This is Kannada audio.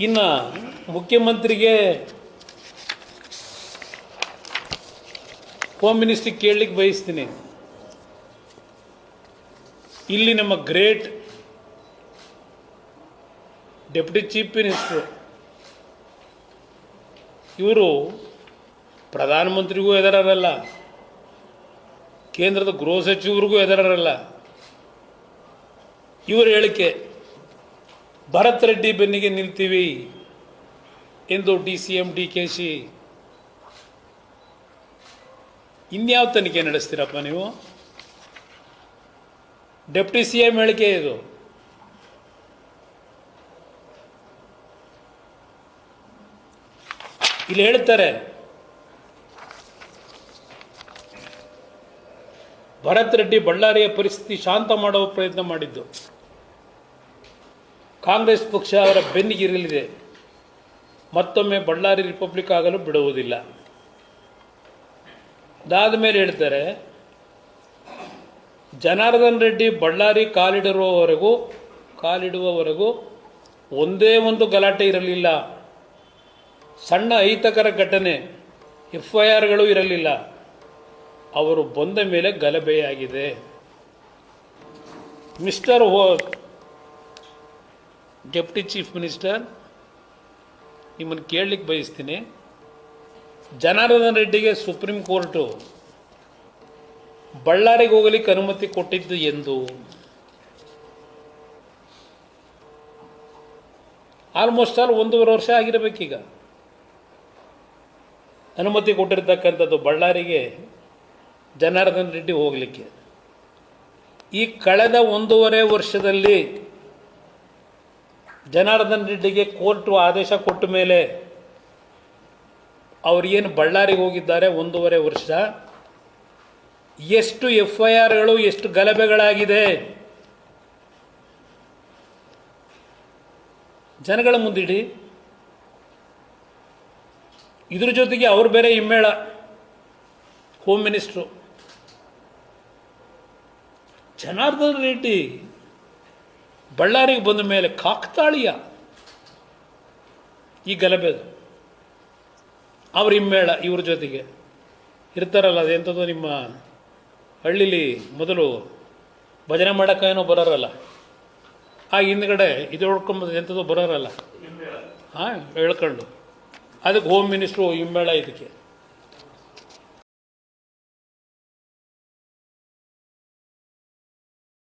ಇನ್ನು ಮುಖ್ಯಮಂತ್ರಿಗೆ ಹೋಮ್ ಮಿನಿಸ್ಟ್ರಿಗೆ ಕೇಳಲಿಕ್ಕೆ ಬಯಸ್ತೀನಿ. ಇಲ್ಲಿ ನಮ್ಮ ಗ್ರೇಟ್ ಡೆಪ್ಯೂಟಿ ಚೀಫ್ ಮಿನಿಸ್ಟ್ರು ಇವರು ಪ್ರಧಾನಮಂತ್ರಿಗೂ ಎದರಲ್ಲ ಕೇಂದ್ರದ ಗೃಹ ಸಚಿವರಿಗೂ ಎದರಲ್ಲ ಇವರ ಹೇಳಿಕೆ ಭರತ್ ರೆಡ್ಡಿ ಬೆನ್ನಿಗೆ ನಿಲ್ತೀವಿ ಎಂದು D C M D K Shi. ಇನ್ಯಾವ ತನಿಖೆ ನಡೆಸ್ತೀರಪ್ಪ ನೀವು? ಡೆಪ್ಟಿ ಸಿ ಎಂ ಹೇಳಿಕೆ ಇದು. ಇಲ್ಲಿ ಹೇಳ್ತಾರೆ, ಭರತ್ ರೆಡ್ಡಿ ಬಳ್ಳಾರಿಯ ಪರಿಸ್ಥಿತಿ ಶಾಂತ ಮಾಡುವ ಪ್ರಯತ್ನ ಮಾಡಿದ್ದು. ಕಾಂಗ್ರೆಸ್ ಪಕ್ಷ ಅವರ ಬೆನ್ನಿಗಿರಲಿದೆ. ಮತ್ತೊಮ್ಮೆ ಬಳ್ಳಾರಿ ರಿಪಬ್ಲಿಕ್ ಆಗಲು ಬಿಡುವುದಿಲ್ಲ. ಅದಾದ ಮೇಲೆ ಹೇಳ್ತಾರೆ, ಜನಾರ್ದನ್ ರೆಡ್ಡಿ ಬಳ್ಳಾರಿ ಕಾಲಿಡುವವರೆಗೂ ಕಾಲಿಡುವವರೆಗೂ ಒಂದೇ ಒಂದು ಗಲಾಟೆ ಇರಲಿಲ್ಲ. ಸಣ್ಣ ಅಹಿತಕರ ಘಟನೆ ಎಫ್ ಐ ಆರ್ಗಳು ಇರಲಿಲ್ಲ. ಅವರು ಬಂದ ಮೇಲೆ ಗಲಭೆಯಾಗಿದೆ. ಮಿಸ್ಟರ್ ಹೋ ಡೆಪ್ಟಿ ಚೀಫ್ ಮಿನಿಸ್ಟರ್ ನಿಮ್ಮನ್ನು ಕೇಳಲಿಕ್ಕೆ ಬಯಸ್ತೀನಿ. ಜನಾರ್ದನ್ ರೆಡ್ಡಿಗೆ ಸುಪ್ರೀಂ ಕೋರ್ಟು ಬಳ್ಳಾರಿಗೆ ಹೋಗಲಿಕ್ಕೆ ಅನುಮತಿ ಕೊಟ್ಟಿದ್ದು ಎಂದು ಆಲ್ಮೋಸ್ಟ್ ಆಲ್ ಒಂದೂವರೆ ವರ್ಷ ಆಗಿರಬೇಕೀಗ. ಅನುಮತಿ ಕೊಟ್ಟಿರ್ತಕ್ಕಂಥದ್ದು ಬಳ್ಳಾರಿಗೆ ಜನಾರ್ದನ್ ರೆಡ್ಡಿ ಹೋಗಲಿಕ್ಕೆ. ಈ ಕಳೆದ ಒಂದೂವರೆ ವರ್ಷದಲ್ಲಿ ಜನಾರ್ದನ್ ರೆಡ್ಡಿಗೆ ಕೋರ್ಟು ಆದೇಶ ಕೊಟ್ಟ ಮೇಲೆ ಏನು ಬಳ್ಳಾರಿಗೆ ಹೋಗಿದ್ದಾರೆ ಒಂದೂವರೆ ವರ್ಷ. ಎಷ್ಟು ಎಫ್ ಐ ಆರ್ಗಳು ಎಷ್ಟು ಗಲಭೆಗಳಾಗಿದೆ. ಜನಗಳ ಮುಂದಿಡಿ. ಇದ್ರ ಜೊತೆಗೆ ಅವ್ರು ಬೇರೆ ಹಿಮ್ಮೇಳ ಹೋಮ್ ಮಿನಿಸ್ಟ್ರು ಜನಾರ್ದನ್ ರೆಡ್ಡಿ ಬಳ್ಳಾರಿಗೆ ಬಂದ ಮೇಲೆ ಕಾಕ್ತಾಳೀಯ ಈ ಗಲಭೆದು ಅವ್ರ ಹಿಮ್ಮೇಳ ಇವ್ರ ಜೊತೆಗೆ. ಇರ್ತಾರಲ್ಲ ಅದೆಂಥದ್ದು ನಿಮ್ಮ ಹಳ್ಳಿಲಿ ಮೊದಲು ಭಜನೆ ಮಾಡೋಕ್ಕೇನೋ ಬರೋರಲ್ಲ? ಆ ಹಿಂದ್ಗಡೆ ಇದು ಹೊಡ್ಕೊಂಬೋದು ಎಂಥದ್ದು ಬರೋರಲ್ಲ? ಹಾಂ ಹೇಳ್ಕೊಂಡು. ಅದಕ್ಕೆ ಹೋಮ್ ಮಿನಿಸ್ಟ್ರು ಹಿಮ್ಮೇಳ ಇದಕ್ಕೆ.